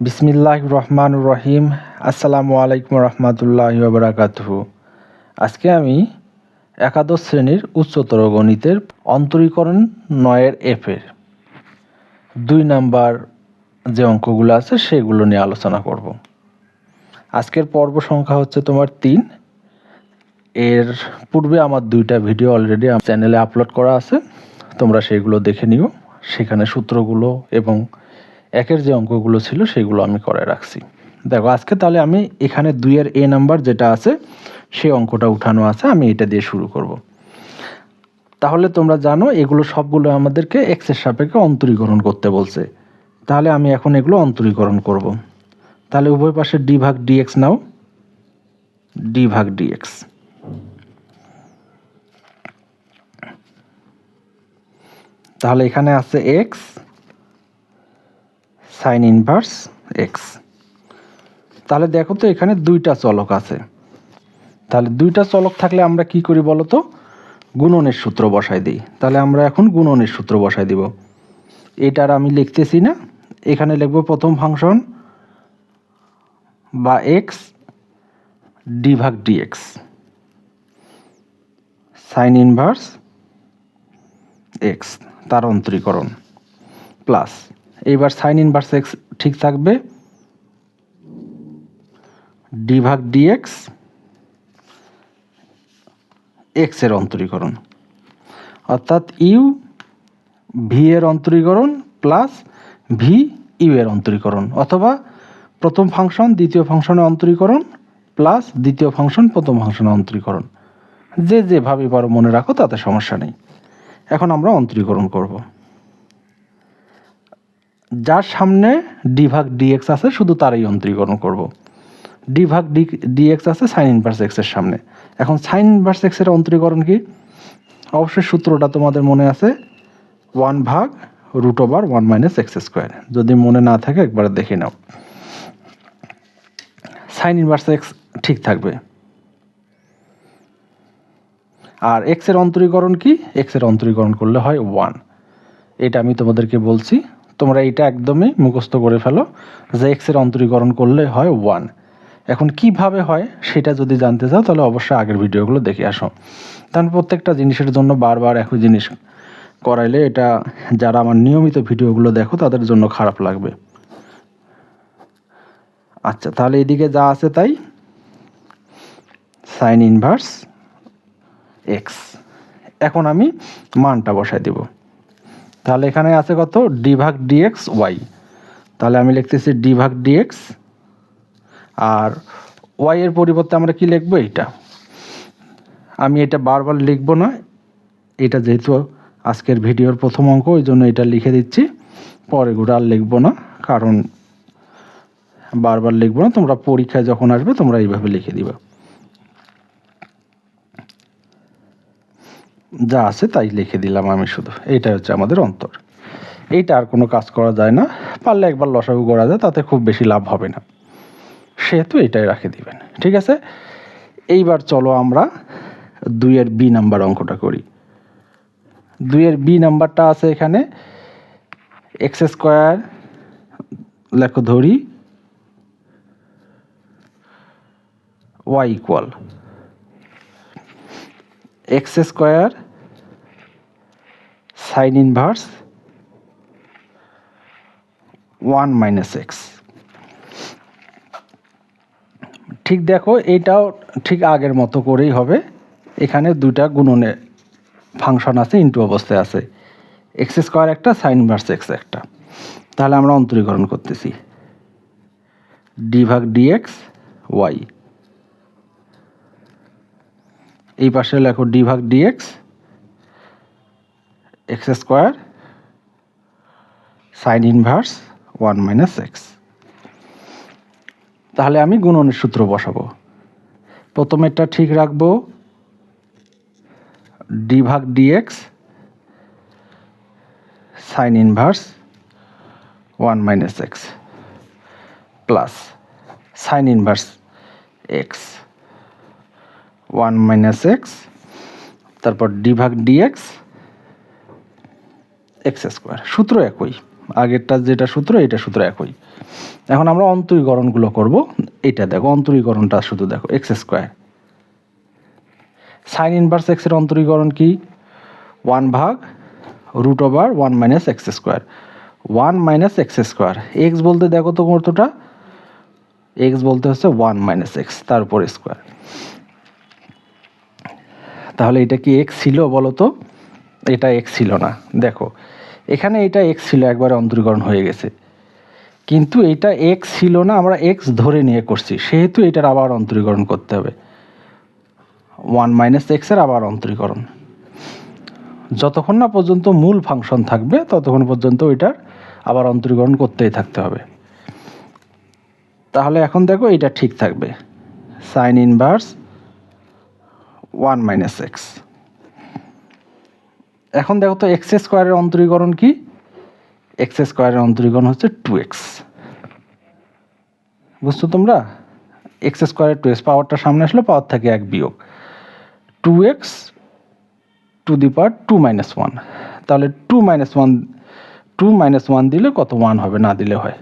বিসমিল্লাহ রহমান রহিম। আসসালামু আলাইকুম রহমতুল্লাহ বারাকাতুহু। আজকে আমি একাদশ শ্রেণির উচ্চতর গণিতের অন্তরীকরণ নয়ের এফের দুই নাম্বার যে অঙ্কগুলো আছে সেগুলো নিয়ে আলোচনা করব। আজকের পর্ব সংখ্যা হচ্ছে তোমার তিন। এর পূর্বে আমার দুইটা ভিডিও অলরেডি চ্যানেলে আপলোড করা আছে। তোমরা সেগুলো দেখে নিও। সেখানে সূত্রগুলো এবং একের যে অঙ্কগুলো ছিল সেগুলো আমি করে রাখছি। দেখো, আজকে তাহলে আমি এখানে দুইয়ের এ নাম্বার যেটা আছে সেই অঙ্কটা উঠানো আছে, আমি এটা দিয়ে শুরু করব। তাহলে তোমরা জানো, এগুলো সবগুলো আমাদেরকে এক্সের সাপেক্ষে অন্তরীকরণ করতে বলছে। তাহলে আমি এখন এগুলো অন্তরীকরণ করব। তাহলে উভয় পাশে ডি ভাগ ডিএক্স নাও। ডি ভাগ ডিএক্স তাহলে এখানে আছে এক্স সাইন ইনভার্স এক্স তাহলে দেখো তো এখানে দুইটা চলক আছে। তাহলে দুইটা চলক থাকলে আমরা কি করি বলো তো গুণনের সূত্র বসাই দিই। তাহলে আমরা এখন গুণনের সূত্র বসাই দিব। এটার আমি লিখতেছি না। এখানে লিখব প্রথম ফাংশন বা এক্স ডি ভাগ ডিএক্স সাইন ইনভার্স এক্স তার অন্তরীকরণ প্লাস এইবার সাইন ইনভার্স এক্স ঠিক থাকবে। ডি ভাগ ডিএক্স এক্সের অন্তরীকরণ। অর্থাৎ ইউ ভি এর অন্তরীকরণ প্লাস ভি ইউ এর অন্তরীকরণ। অথবা প্রথম ফাংশন দ্বিতীয় ফাংশনের অন্তরীকরণ প্লাস দ্বিতীয় ফাংশন প্রথম ফাংশনের অন্তরীকরণ। যে যেভাবে পারো মনে রাখো, তাতে সমস্যা নেই। এখন আমরা অন্তরীকরণ করব। যার সামনে ডি ভাগ ডিএক্স আছে, শুধু তারই অন্তরীকরণ করব। ডি ডি ডিএক্স আছে সাইন ইনভার্স এক্সের সামনে। এখন সাইন ইনভার্স এক্সের অন্তরীকরণ কি? অবশ্যই সূত্রটা তোমাদের মনে আছে ওয়ান ভাগ root over one minus X square যদি মনে না থাকে, একবার দেখে নাও। সাইন ইনভার্স এক্স ঠিক থাকবে। আর এক্সের অন্তরীকরণ কি? এক্সের অন্তরীকরণ করলে হয় ওয়ান এটা আমি তোমাদেরকে বলছি তোমরা এটা একদমই মুখস্থ করে ফেলো যে এক্সের অন্তরীকরণ করলে হয় ওয়ান এখন কীভাবে হয় সেটা যদি জানতে চাও, তাহলে অবশ্যই আগের ভিডিওগুলো দেখে আসো। কারণ প্রত্যেকটা জিনিসের জন্য বারবার একই জিনিস করাইলে এটা যারা আমার নিয়মিত ভিডিওগুলো দেখো, তাদের জন্য খারাপ লাগবে। আচ্ছা তাহলে এদিকে যা আছে তাই। সাইন ইনভার্স এক্স এখন আমি মানটা বসাই দিব। তাহলে এখানে আছে কত? ডি ভাগ ডিএক্স ওয়াই তাহলে আমি লিখতেছি ডি ভাগ ডিএক্স আর ওয়াই এর পরিবর্তে আমরা কি লিখব? এইটা। আমি এটা বারবার লিখব না। এটা যেহেতু আজকের ভিডিওর প্রথম অঙ্ক, ওই জন্য এটা লিখে দিচ্ছি। পরে গুলো আর লিখব না, কারণ বারবার লিখব না। তোমরা পরীক্ষায় যখন আসবে, তোমরা এইভাবে লিখে দিবা। যা আছে তাই লিখে দিলাম আমি শুধু। এইটা হচ্ছে আমাদের অন্তর। এইটা আর কোনো কাজ করা যায় না। পারলে একবার লসাগু করা যায়, তাতে খুব বেশি লাভ হবে না। সেহেতু এটাই রাখে দিবেন, ঠিক আছে? এইবার চলো আমরা দুইয়ের বি নাম্বার অঙ্কটা করি। দুইয়ের বি নাম্বারটা আছে এখানে। এক্স স্কোয়ার লেখো ধরি। Y equal X square sine inverse one minus X. ঠিক দেখো এইটাও ঠিক আগের মতো করেই হবে। এখানে দুটা গুণনের ফাংশন আছে ইন্টু অবস্থায় আছে। এক্স স্কোয়ার একটা, সাইন ইনভার্স এক্স একটা। তাহলে আমরা অন্তরীকরণ করতেছি। ডি ভাগ ডিএক্স ওয়াই এই পাশে লেখো ডি ভাগ DX X square sine inverse one minus X তাহলে আমি গুণনের সূত্র বসাবো। প্রথমেরটা ঠিক রাখব ডি ভাগ DX sine inverse one minus X plus sine inverse X one minus X, তারপর ডি ভাগ ডিএক্স, এক্স স্কোয়ার। সূত্র একই। আগেরটা যেটা সূত্র এটা সূত্র একই। এখন আমরা অন্তরীকরণগুলো করব। এটা দেখো, অন্তরীকরণটা শুধু দেখো, এক্স স্কোয়ার। সাইন ইনভার্স এক্সের অন্তরীকরণ কি? ওয়ান ভাগ root over one minus X square. One minus X square. X বলতে দেখো তো কতটা এক্স বলতে হচ্ছে ওয়ান মাইনাস এক্স, তার উপর স্কোয়ার। তাহলে এটা কি এক্স ছিল বলো তো এটা এক্স ছিল না। দেখো, এখানে এটা এক্স ছিল, একবারে অন্তরীকরণ হয়ে গেছে। কিন্তু এটা এক্স ছিল না, আমরা এক্স ধরে নিয়ে করছি। সেহেতু এটার আবার অন্তরীকরণ করতে হবে। ওয়ান মাইনাস এক্সের আবার অন্তরীকরণ। যতক্ষণ না পর্যন্ত মূল ফাংশন থাকবে, ততক্ষণ পর্যন্ত ওইটার আবার অন্তরীকরণ করতেই থাকতে হবে। তাহলে এখন দেখো এটা ঠিক থাকবে। Sine inverse one minus X. এখন দেখো তো এক্স স্কোয়ারের অন্তরীকরণ কি? এক্স স্কোয়ারের অন্তরীকরণ হচ্ছে টু এক্স। বুঝছ তোমরা? এক্স স্কোয়ারের টু এক্স পাওয়ারটা সামনে আসলে পাওয়ার থাকে এক বিয়োগ। Two x to the power two minus one. তাহলে two minus one, two minus one দিলে কত ওয়ান হবে? না দিলে হয়।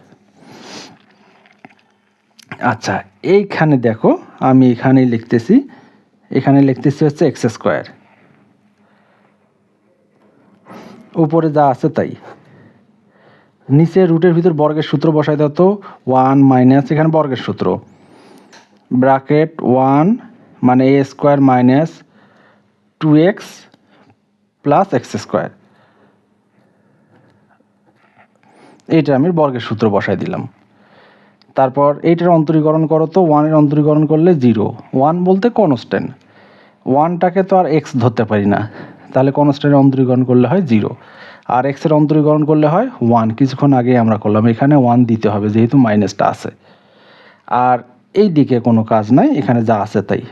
আচ্ছা এইখানে দেখো আমি এখানেই লিখতেছি এখানে লিখতেছি হচ্ছে এক্স স্কোয়ার। উপরে যা আছে তাই। নিচে রুটের ভিতর বর্গের সূত্র বসাই দাও তো ওয়ান মাইনাস, এখানে বর্গের সূত্র। ব্রাকেট ওয়ান মানে A square minus two X plus X square. এটা আমি বর্গের সূত্র বসাই দিলাম। তারপর এইটার অন্তরীকরণ করো তো ওয়ানের অন্তরীকরণ করলে জিরো ওয়ান বলতে কনস্ট্যান্ট ওয়ানটাকে তো আর এক্স ধরতে পারি না। তাহলে কনস্ট্যান্টের অন্তরীকরণ করলে হয় জিরো আর এক্সের অন্তরীকরণ করলে হয় ওয়ান কিছুক্ষণ আগে আমরা করলাম, এখানে ওয়ান দিতে হবে যেহেতু মাইনাসটা আছে। আর এই দিকে কোনো কাজ নাই, এখানে যা আছে তাই।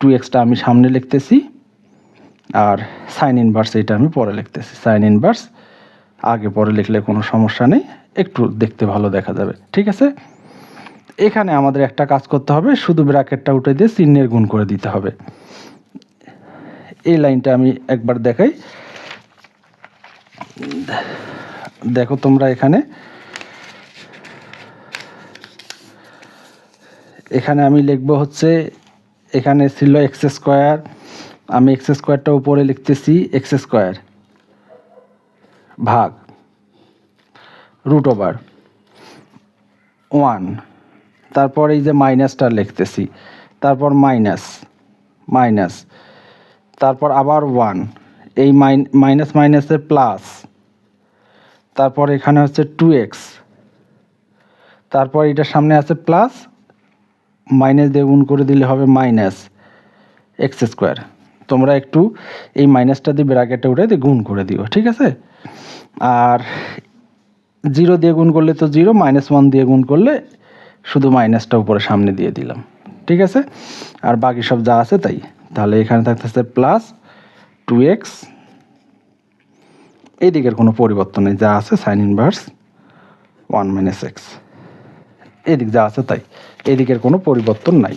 টু এক্সটা আমি সামনে লিখতেছি, আর সাইন ইনভার্স এটা আমি পরে লিখতেছি। সাইন ইনভার্স আগে পরে লিখলে কোনো সমস্যা নেই, একটু দেখতে ভালো দেখা যাবে। ঠিক আছে? এখানে আমাদের একটা কাজ করতে হবে, শুধু ব্র্যাকেটটা উঠে দিয়ে চিহ্নের গুণ করে দিতে হবে। এই লাইনটা আমি একবার দেখাই। দেখো তোমরা এখানে। এখানে আমি লিখব হচ্ছে, এখানে ছিল এক্স স্কোয়ার আমি এক্স স্কোয়ারটা উপরে লিখতেছি এক্স স্কোয়ার ভাগ রুট ওভার ওয়ান তারপর এই যে মাইনাসটা লিখতেছি, তারপর মাইনাস মাইনাস, তারপর আবার ওয়ান, এই মাইনাস মাইনাসের প্লাস, তারপর এখানে হচ্ছে টু এক্স, তারপর এটার সামনে আছে প্লাস, মাইনাস দিয়ে গুণ করে দিলে হবে মাইনাস এক্স স্কোয়ার। তোমরা একটু এই মাইনাসটা দিয়ে ব্র্যাকেটে উঠে দিয়ে গুণ করে দিও, ঠিক আছে? আর জিরো দিয়ে গুণ করলে তো জিরো, মাইনাস ওয়ান দিয়ে গুণ করলে শুধু মাইনাসটা উপরে সামনে দিয়ে দিলাম। ঠিক আছে? আর বাকি সব যা আছে তাই। তাহলে এখানে থাকতেছে প্লাস টু এক্স এই দিকের কোনো পরিবর্তন নেই। যা আছে sine inverse one minus X এদিক যা আছে তাই। এদিকের কোনো পরিবর্তন নাই।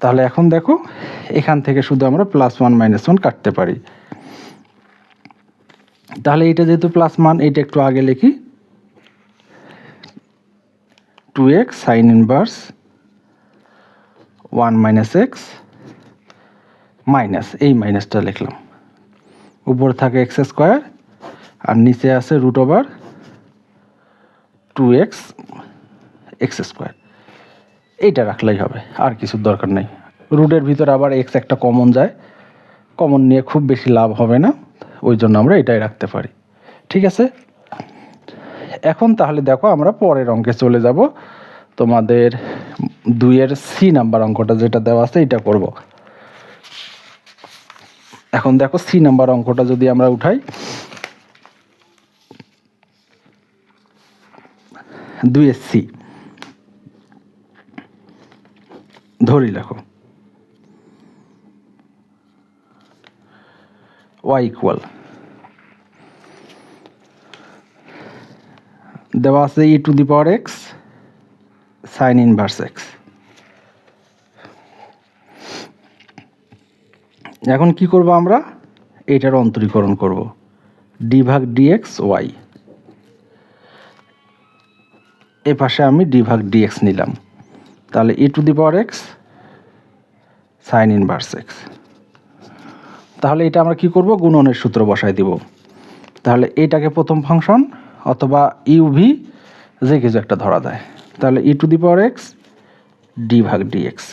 তাহলে এখন দেখো, এখান থেকে শুধু আমরা প্লাস ওয়ান মাইনাস ওয়ান কাটতে পারি। তাহলে এটা যেহেতু প্লাস মান এটা একটু আগে লিখি। Two X sine inverse one minus X minus এই মাইনাসটা লিখলাম। উপরে থাকে এক্স স্কোয়ার আর নিচে আছে root over two X X square এইটা রাখলেই হবে, আর কিছুর দরকার নেই। রুটের ভিতরে আবার এক্স একটা কমন যায়। কমন নিয়ে খুব বেশি লাভ হবে না, ওই জন্য আমরা এটাই রাখতে পারি। ঠিক আছে? এখন তাহলে দেখো আমরা পরের অঙ্কে চলে যাব। তোমাদের দুইয়ের সি নাম্বার অঙ্কটা যেটা দেওয়া আছে এটা করব। এখন দেখো সি নাম্বার অঙ্কটা যদি আমরা উঠাই। দুইয়ের সি ধরি লেখো। ওয়াই ইকুয়াল দেওয়া আছে E to the power X sine inverse X এখন কি করব আমরা? এটার অন্তরীকরণ করব। ডি ভাগ ডিএক্স ওয়াই এ পাশে আমি ডি ভাগ ডিএক্স নিলাম। তাহলে E to the power X sine inverse X তাহলে এটা আমরা কি করব? গুণনের সূত্র বসায় দিব। তাহলে এইটাকে প্রথম ফাংশন অথবা ইউভি যে কিছু একটা ধরা যায়। তাহলে E to the power X D ভাগ D X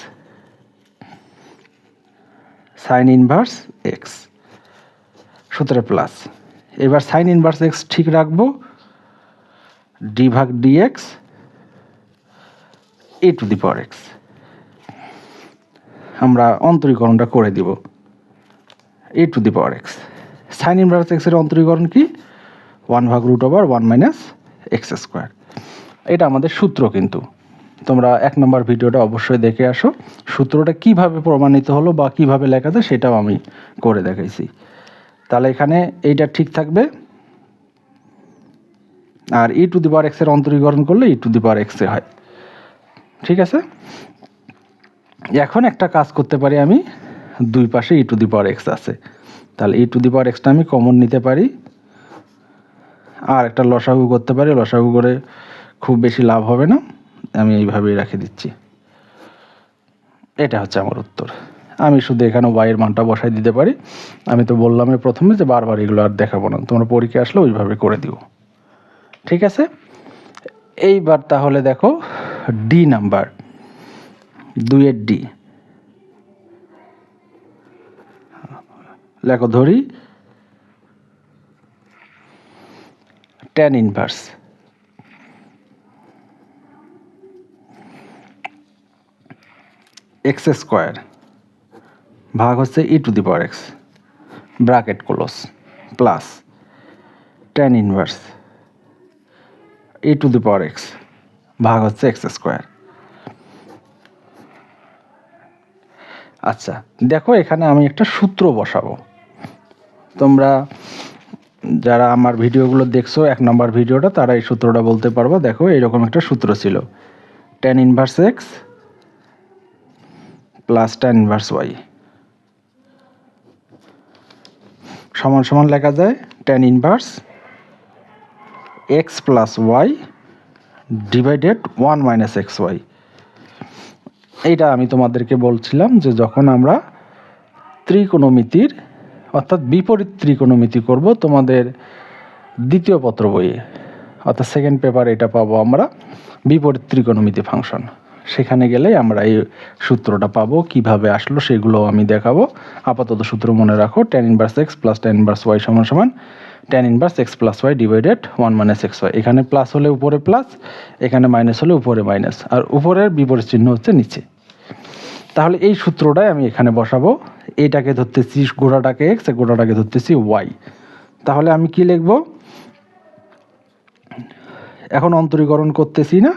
sine inverse X সূত্রে প্লাস এবার সাইন ইনভার্স এক্স ঠিক রাখব। ডি ভাগ D X A to the power X আমরা অন্তরীকরণটা করে দিব। A to the power X sine inverse এক্সের অন্তরীকরণ কি? ওয়ান ভাগ root over one minus X square. এটা আমাদের সূত্র কিন্তু। তোমরা এক নম্বর ভিডিওটা অবশ্যই দেখে আসো। সূত্রটা কীভাবে প্রমাণিত হলো বা কীভাবে লেখা যায় সেটাও আমি করে দেখাইছি। তাহলে এখানে এইটা ঠিক থাকবে। আর ই টু দি পাওয়ার এক্সের অন্তরীকরণ করলে ই টু দি পাওয়ার এক্সে হয়। ঠিক আছে? এখন একটা কাজ করতে পারি আমি। দুই পাশে ই টু দি পাওয়ার এক্স আছে। তাহলে ই টু দি পাওয়ার এক্সটা আমি কমন নিতে পারি। আর একটা লসাগু করতে পারি, লসাগু করে খুব বেশি লাভ হবে না। আমি এইভাবেই রেখে দিচ্ছি। এটা হচ্ছে আমার উত্তর। আমি শুধু এখানে ওয়াইয়ের মানটা বসাই দিতে পারি। আমি তো বললামই প্রথমে যে বারবার এগুলো আর দেখাবো না। তোমরা পরীক্ষা আসলে ওইভাবে করে দিও। ঠিক আছে? এইবার তাহলে দেখো ডি নাম্বার দুইয়ের ডি লেখো ধরি ট্যান ইনভার্স এক্স স্কোয়ার ভাগ হচ্ছে e to the power x bracket close plus tan inverse e to the power x ভাগ হচ্ছে এক্স স্কোয়ার আচ্ছা দেখো এখানে আমি একটা সূত্র বসাবো। তোমরা যারা আমার ভিডিওগুলো দেখছ, এক নম্বর ভিডিওটা, তারা এই সূত্রটা বলতে পারব। দেখো এরকম একটা সূত্র ছিল। Tan inverse x plus tan inverse y সমান সমান লেখা যায় tan inverse x plus y divided one minus x y এইটা আমি তোমাদেরকে বলছিলাম যে যখন আমরা ত্রিকোণমিতির অর্থাৎ বিপরীত ত্রিকোণমিতি করব তোমাদের দ্বিতীয় পত্র বইয়ে। অর্থাৎ সেকেন্ড পেপার এটা পাবো আমরা বিপরীত ত্রিকোণমিতি ফাংশন সেখানে গেলে আমরা এই সূত্রটা পাবো, কীভাবে আসলো সেগুলো আমি দেখাবো। আপাতত সূত্র মনে রাখো tan inverse x plus tan inverse y সমান সমান tan inverse x plus y divided one minus x y এখানে প্লাস হলে উপরে প্লাস এখানে মাইনাস হলে উপরে মাইনাস আর উপরের বিপরীত চিহ্ন হচ্ছে নিচে। তাহলে এই সূত্রটাই আমি এখানে বসাবো। এইটাকে ধরতেছি, গোড়াটাকে এক্স গোড়াটাকে ধরতেছি ওয়াই তাহলে আমি কি লিখব? এখন অন্তরীকরণ করতেছি না,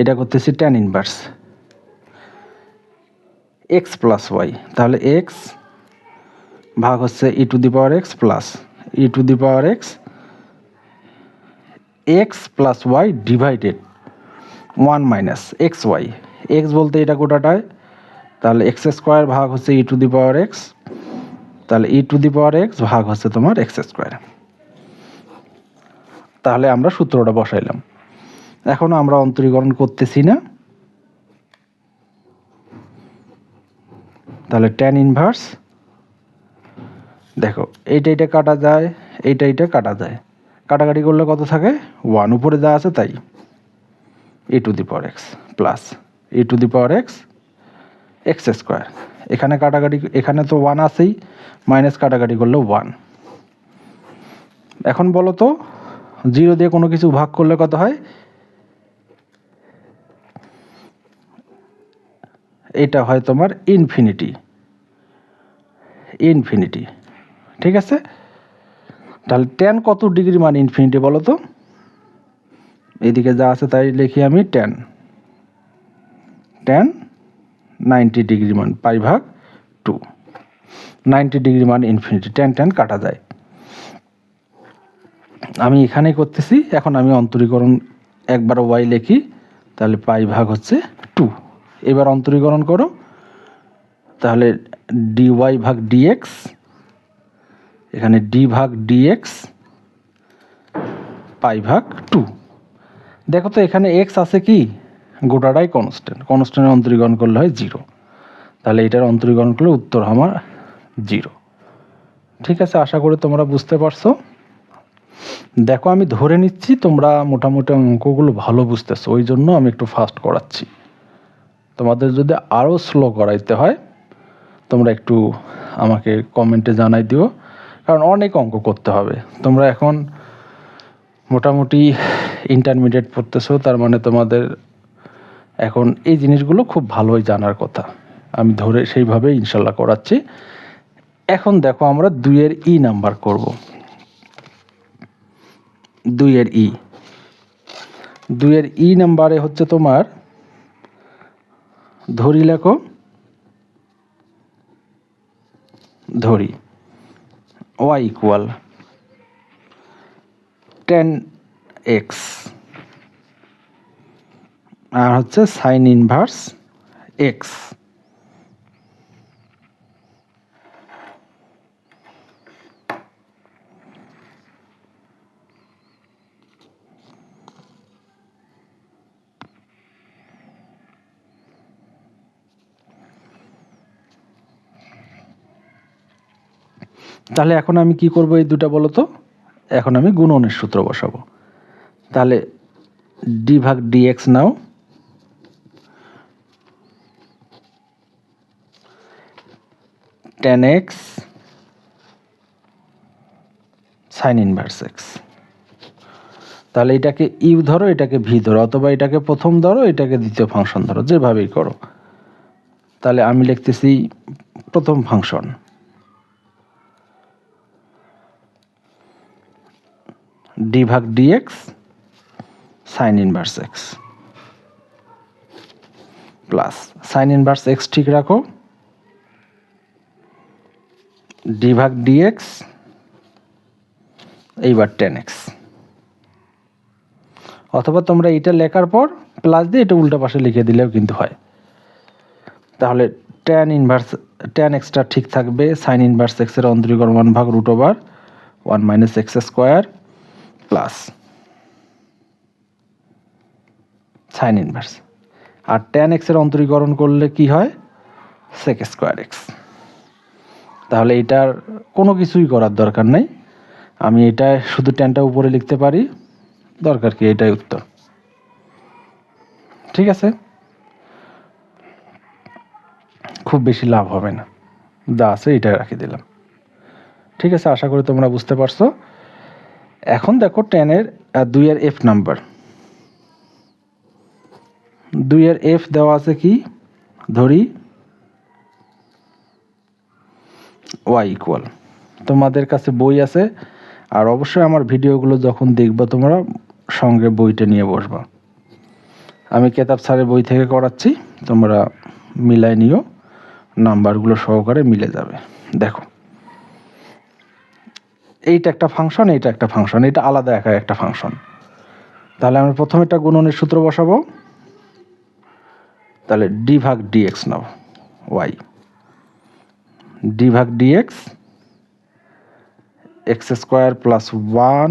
এটা করতেছি tan inverse x plus y তাহলে এক্স ভাগ হচ্ছে e to the power x plus e to the power x x plus y divided one minus x y x বলতে এটা গোটাটায় তাহলে এক্স স্কোয়ার ভাগ হচ্ছে e to the power x তাহলে ই টু দি পাওয়ার এক্স ভাগ হচ্ছে তোমার এক্স স্কোয়ার। তাহলে আমরা সূত্রটা বসাইলাম। এখনও আমরা অন্তরীকরণ করতেছি না। তাহলে ট্যান ইনভার্স দেখো, এইটা এইটা কাটা যায়, এইটা এইটা কাটা যায়। কাটাকাটি করলে কত থাকে? ওয়ান উপরে যা আছে তাই। E to the power x plus e to the power x x square. এখানে কাটাকাটি, এখানে তো ওয়ান আছেই মাইনাস কাটাকাটি করলে ওয়ান এখন বলো তো জিরো দিয়ে কোনো কিছু ভাগ করলে কত হয়? এটা হয় তোমার ইনফিনিটি ইনফিনিটি ঠিক আছে? তাহলে টেন কত ডিগ্রি মান ইনফিনিটি বলো তো? এদিকে যা আছে তাই লিখি আমি টেন টেন নাইনটি ডিগ্রি মান পাই ভাগ টু। নাইনটি ডিগ্রি মান ইনফিনিটি টেন টেন কাটা যায়। আমি এখানেই করতেছি, এখন আমি অন্তরীকরণ একবার ওয়াই লিখি, তাহলে পাই ভাগ হচ্ছে টু। এবার অন্তরীকরণ করো, তাহলে ডি ওয়াই ভাগ ডিএক্স এখানে ডি ভাগ ডিএক্স পাই ভাগ টু। দেখো তো এখানে এক্স আছে কি? গোটাটাই কনস্ট্যান্ট কনস্ট্যান্টের অন্তরীকরণ করলে হয় জিরো তাহলে এটার অন্তরীকরণ করলে উত্তর আমার জিরো ঠিক আছে, আশা করি তোমরা বুঝতে পারছ। দেখো, আমি ধরে নিচ্ছি তোমরা মোটামুটি অঙ্কগুলো ভালো বুঝতেছো, ওই জন্য আমি একটু ফাস্ট করাচ্ছি। তোমাদের যদি আরও স্লো করাইতে হয়, তোমরা একটু আমাকে কমেন্টে জানাই দিও, কারণ অনেক অঙ্ক করতে হবে। তোমরা এখন মোটামুটি ইন্টারমিডিয়েট পড়তেছো, তার মানে তোমাদের এখন এই জিনিসগুলো খুব ভালোই জানার কথা। আমি ধরে সেইভাবে ইনশাল্লাহ করাচ্ছি। এখন দেখো আমরা দুইয়ের ই নাম্বার করব। দুইয়ের ই। দুইয়ের ই নাম্বারে হচ্ছে তোমার, ধরি লেখো, ধরি, ওয়াই ইকুয়াল টেন এক্স। আর হচ্ছে সাইন ইনভার্স এক্স তাহলে এখন আমি কি করব এই দুটা বলো তো? এখন আমি গুণনের সূত্র বসাবো। তাহলে ডি ভাগ ডিএক্স নাও। Tan x sine inverse x তাহলে এটাকে ইউ ধরো, এটাকে ভি ধরো, অথবা এটাকে প্রথম ধরো, এটাকে দ্বিতীয় ফাংশন ধরো, যেভাবেই করো। তাহলে আমি লিখতেছি প্রথম ফাংশন ডি ভাগ dx sine inverse x plus sine inverse x ঠিক রাখো। ডি ভাগ ডিএক্স, এইবার টেন এক্স। অথবা তোমরা এটা লেখার পর প্লাস দিয়ে এটা উল্টা পাশে লিখে দিলেও কিন্তু হয়। তাহলে ট্যান ইনভার্স ট্যান এক্সটা ঠিক থাকবে সাইন ইনভার্স এক্সের অন্তরীকরণ ওয়ান ভাগ root over one minus x square plus sine inverse আর ট্যান এক্সের অন্তরীকরণ করলে কি হয়? সেক স্কোয়ার এক্স তাহলে এটার কোনো কিছুই করার দরকার নেই। আমি এটা শুধু ট্যানটা উপরে লিখতে পারি। দরকার কি? এটাই উত্তর। ঠিক আছে? খুব বেশি লাভ হবে না। দা আছে এটাই রাখি দিলাম। ঠিক আছে? আশা করি তোমরা বুঝতে পারছ। এখন দেখো টেনের দুইয়ের এফ নাম্বার দুই আর এফ দেওয়া আছে কি? ধরি। Y equal. তোমাদের কাছে বই আছে, আর অবশ্যই আমার ভিডিওগুলো যখন দেখবা তোমরা, সঙ্গে বইটা নিয়ে বসবা। আমি কেতাব স্যারের বই থেকে করাচ্ছি, তোমরা মিলাই নিও, নাম্বারগুলো সহকারে মিলে যাবে। দেখো। এইটা একটা ফাংশন, এইটা একটা ফাংশন এটা আলাদা একা একটা ফাংশন। তাহলে আমি প্রথমে একটা গুণনের সূত্র বসাবো। তাহলে ডি ভাগ ডিএক্স নাও ওয়াই ডি ভাগ dx x square plus one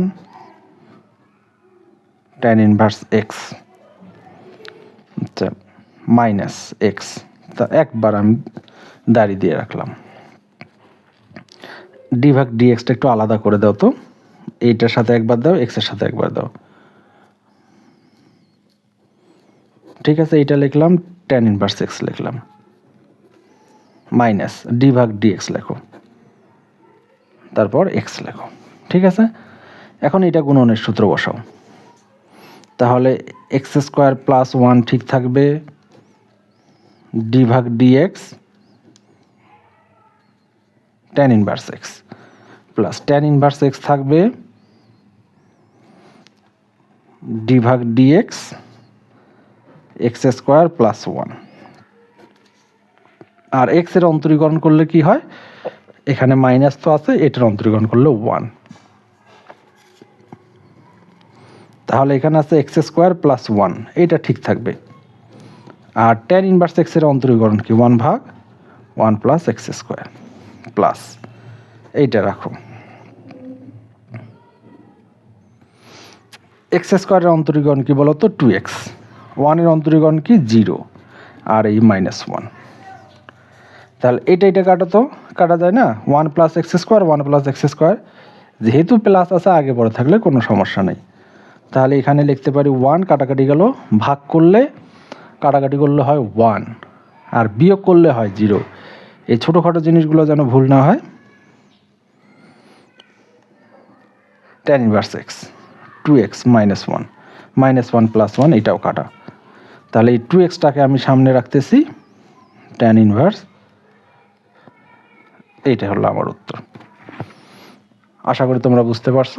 tan inverse x আচ্ছা মাইনাস এক্স তা একবার আমি দাঁড়িয়ে দিয়ে রাখলাম। ডি ভাগ ডিএক্সটা একটু আলাদা করে দাও তো। এইটার সাথে একবার দাও এক্সের সাথে একবার দাও। ঠিক আছে, এইটা লিখলাম টেন ইনভার্স এক্স লিখলাম। মাইনাস ডি ভাগ ডিএক্স লেখো। তারপর এক্স লেখো। ঠিক আছে? এখন এটা গুণনের সূত্র বসাও। তাহলে এক্স স্কোয়ার প্লাস ওয়ান ঠিক থাকবে ডি ভাগ dx tan inverse x plus tan inverse x থাকবে ডি ভাগ dx x square plus one আর এক্সের অন্তরীকরণ করলে কি হয়? এখানে মাইনাস তো আছে, এটার অন্তরীকরণ করলে ওয়ান তাহলে এখানে আছে এক্স স্কোয়ার প্লাস ওয়ান এটা ঠিক থাকবে। আর টেন ইনভার্স এক্সের অন্তরীকরণ কি? ওয়ান ভাগ one plus x square plus এইটা রাখো। এক্স স্কোয়ারের অন্তরীকরণ কি বলতো? টু এক্স ওয়ানের অন্তরীকরণ কি? জিরো আর এই মাইনাস ওয়ান তাহলে এটা এটা কাটা তো, কাটা যায় না? One plus x square one plus x square যেহেতু প্লাস আছে, আগে পরে থাকলে কোনো সমস্যা নেই। তাহলে এখানে লিখতে পারি ওয়ান কাটাকাটি গেল। ভাগ করলে, কাটাকাটি করলে হয় ওয়ান আর বিয়োগ করলে হয় জিরো এই ছোটোখাটো জিনিসগুলো যেন ভুল না হয়। Tan inverse x two x minus one minus one plus one এটাও কাটা। তাহলে এই টু এক্সটাকে আমি সামনে রাখতেছি টেন ইনভার্স এইটা হলো আমার উত্তর। আশা করি তোমরা বুঝতে পারছ।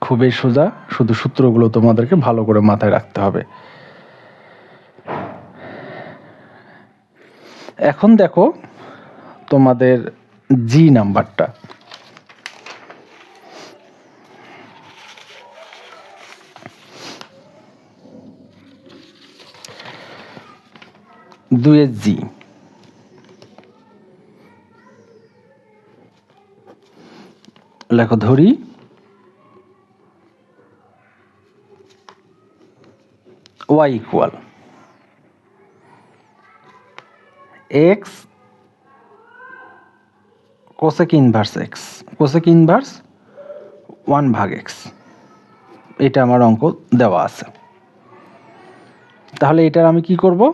খুবই সোজা, শুধু সূত্রগুলো তোমাদেরকে ভালো করে মাথায় রাখতে হবে। এখন দেখো তোমাদের জি নাম্বারটা। দুয়ের জি লেখো ধরি। Y equal. X cosec inverse x. Cosec inverse one ভাগ এক্স। এটা আমার অঙ্ক দেওয়া আছে। তাহলে এটার আমি কি করব?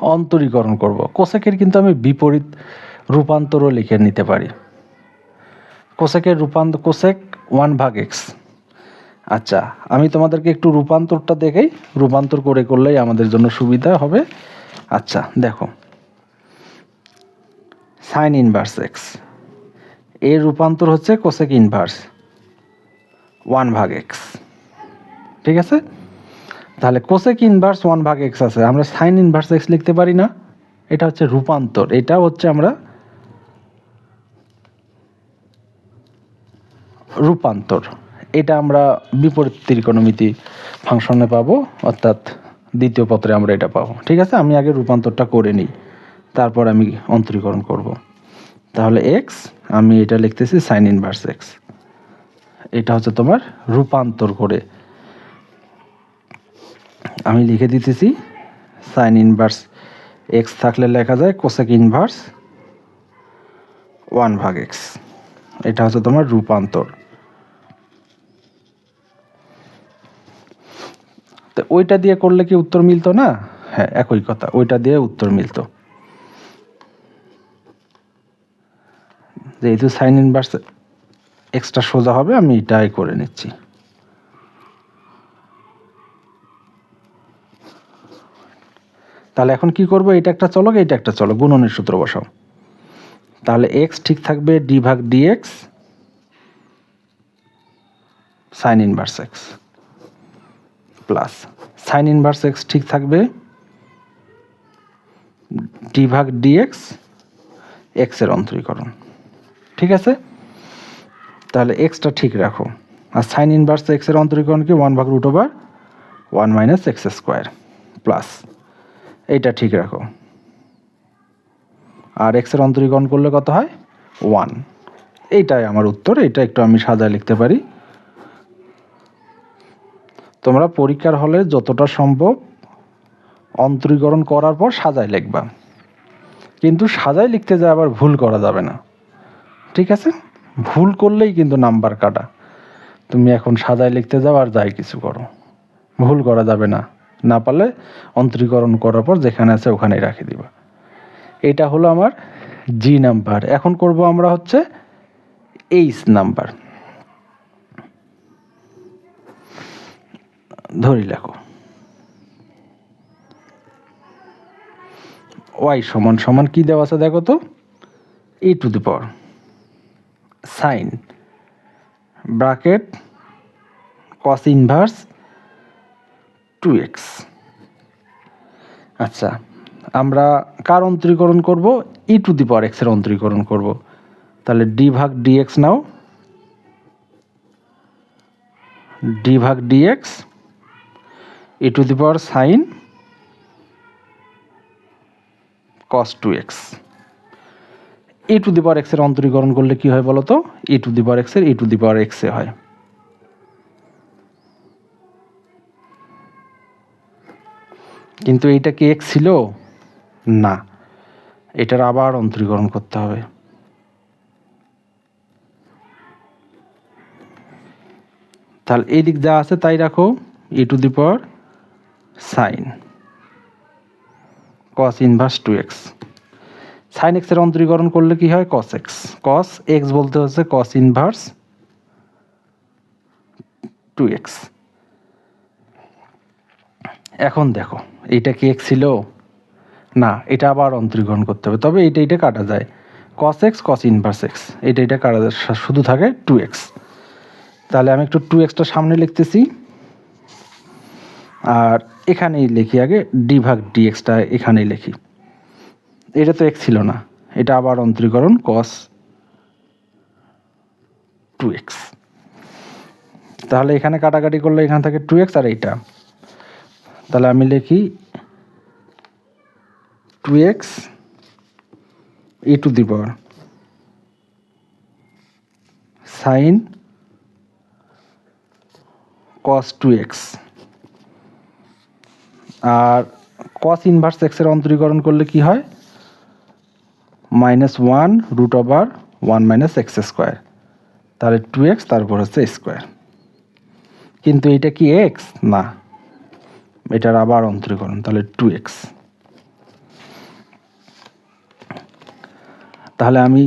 অন্তরীকরণ করব। কোসেকের কিন্তু আমি বিপরীত রূপান্তরও লিখে নিতে পারি। কোসেকের রূপান্তর কোসেক ওয়ান ভাগ এক্স। আচ্ছা আমি তোমাদেরকে একটু রূপান্তরটা দেখেই। রূপান্তর করে করলেই আমাদের জন্য সুবিধা হবে। আচ্ছা দেখো। Sine inverse x. এর রূপান্তর হচ্ছে কোসেক ইনভার্স ওয়ান ভাগ এক্স। ঠিক আছে? তাহলে কোসেক ইনভার্স ওয়ান ভাগ এক্স আছে। আমরা সাইন ইনভার্স এক্স লিখতে পারি না। এটা হচ্ছে রূপান্তর। এটা হচ্ছে আমরা রূপান্তর। এটা আমরা বিপরীত ত্রিকোণমিতি ফাংশনে পাবো, অর্থাৎ দ্বিতীয় পত্রে আমরা এটা পাবো। ঠিক আছে? আমি আগে রূপান্তরটা করে নিই, তারপর আমি অন্তরীকরণ করব। তাহলে এক্স আমি এটা লিখতেছি সাইন ইনভার্স এক্স এটা হচ্ছে তোমার রূপান্তর করে। আমি লিখে দিতেছি সাইন ইনভার্স এক্স থাকলে লেখা যায় কোসেক ইনভার্স ওয়ান ভাগ এক্স এটা হচ্ছে তোমার রূপান্তর। তো ওইটা দিয়ে করলে কি উত্তর মিলতো না? হ্যাঁ একই কথা, ওইটা দিয়ে উত্তর মিলতো। যেহেতু সাইন ইনভার্স এক্সট্রা সোজা হবে, আমি এটাই করে নিচ্ছি। তাহলে এখন কি করব? এটা একটা চলো এটা একটা চলো গুণনের সূত্র বসাও। তাহলে এক্স ঠিক থাকবে ডি ভাগ dx sine inverse x. Plus. Sine inverse x ঠিক থাকবে। ডি ভাগ ডিএক্স এক্সের অন্তরীকরণ। ঠিক আছে? তাহলে এক্সটা ঠিক রাখো। আর সাইন ইনভার্স এক্সের অন্তরীকরণ কি? ওয়ান ভাগ root over one minus x square plus এইটা ঠিক রাখো। আর এক্সের অন্তরীকরণ করলে কত হয়? ওয়ান এইটাই আমার উত্তর। এটা একটু আমি সাজায় লিখতে পারি। তোমরা পরীক্ষার হলে যতটা সম্ভব অন্তরীকরণ করার পর সাজায় লিখবা। কিন্তু সাজায় লিখতে যায় আবার ভুল করা যাবে না। ঠিক আছে? ভুল করলেই কিন্তু নাম্বার কাটা। তুমি এখন সাজায় লিখতে যাও আর যাই কিছু করো। ভুল করা যাবে না। না পারলে অন্তরীকরণ করার পর যেখানে আছে ওখানেই রাখে দিবা। এটা হলো আমার জি নাম্বার এখন করব আমরা হচ্ছে এইচ নাম্বার ধরি লেখো। ওয়াই সমান সমান কি দেওয়া আছে দেখো তো? E to the power sine bracket cos inverse two x আচ্ছা আমরা কার অন্তরীকরণ করব? ই টু দি পাওয়ার এক্সের অন্তরীকরণ করব। তাহলে ডি ভাগ ডিএক্স নাও। ডি ভাগ dx e to the power sine cos two e to to the power এক্সের অন্তরীকরণ করলে কি হয় বলো তো এ টু x এর এক্সের এ টু দি পাওয়ার এক্সে হয়। কিন্তু এটা কি x ছিল? না। এটার আবার অন্তরীকরণ করতে হবে। তাহলে এই দিক যা আছে তাই রাখো। E to the power sine. Cos inverse two x sine এক্সের অন্তরীকরণ করলে কি হয়? কস এক্স কস এক্স বলতে হচ্ছে কস ইনভার্স টু এক্স এখন দেখো, এইটা কি এক্স ছিল? না, এটা আবার অন্তরীকরণ করতে হবে। তবে এইটা এটা কাটা যায়। Cos x cos inverse x এটা এটা কাটা যায়, শুধু থাকে টু এক্স তাহলে আমি একটু টু এক্সটা সামনে লিখতেছি। আর এখানেই লিখি আগে ডি ভাগ ডি এক্সটা এখানেই লিখি। এটা তো এক্স ছিল না, এটা আবার অন্তরীকরণ কস টু এক্স তাহলে এখানে কাটাকাটি করলে এখান থেকে টু এক্স আর এইটা। তাহলে আমি লিখি two x e to the power sine cos two x R cos inverse এক্সের অন্তরীকরণ করলে কি হয়? Minus one root over one minus x square তাহলে টু এক্স তারপর হচ্ছে স্কোয়ার কিন্তু এটা কি এক্স না। এটার আবার অন্তরীকরণ, তাহলে টু এক্স তাহলে আমি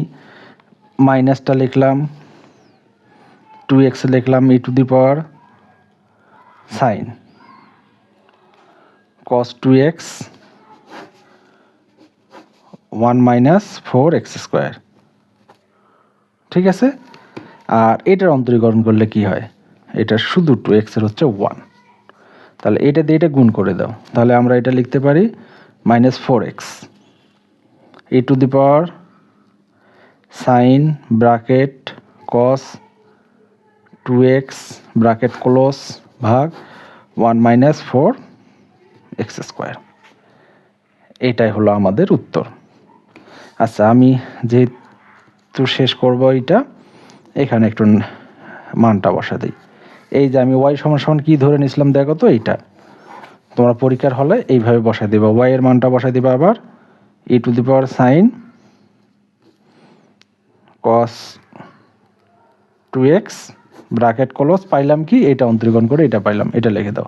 মাইনাসটা লিখলাম টু এক্স লিখলাম e to the power sine cos 2x 1 minus four x square ঠিক আছে? আর এটার অন্তরীকরণ করলে কি হয়? এটা শুধু টু এক্সের হচ্ছে ওয়ান তাহলে এটা দিয়ে এটা গুণ করে দাও। তাহলে আমরা এটা লিখতে পারি minus four x e to the power sine bracket cos two x bracket close ভাগ one minus four x square. এটাই হলো আমাদের উত্তর। আচ্ছা আমি যেহেতু শেষ করব এটা এখানে একটু মানটা বসা দিই। এই যে আমি ওয়াই সমান সমান কী ধরে নিয়েছিলাম দেখো তো এইটা। তোমরা পরীক্ষার হলে এইভাবে বসাই দেবা। ওয়াই এর মানটা বসাই দেবা আবার। E to the power sine cos two x bracket close পাইলাম কি? এটা অন্তরীকরণ করে এটা পাইলাম। এটা লিখে দাও।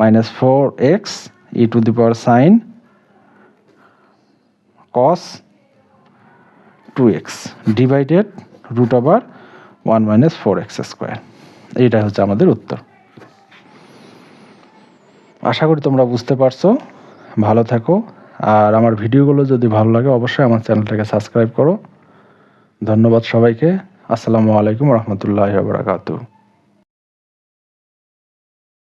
Minus 4x e to the power sine cos 2x divided root over 1 minus 4x square. এইটা হচ্ছে আমাদের উত্তর। আশা করি তোমরা বুঝতে পারছ। ভালো থাকো। আর আমার ভিডিওগুলো যদি ভালো লাগে, অবশ্যই আমার চ্যানেলটাকে সাবস্ক্রাইব করো। ধন্যবাদ সবাইকে। আসসালামু আলাইকুম রহমতুল্লাহ বারাকাতু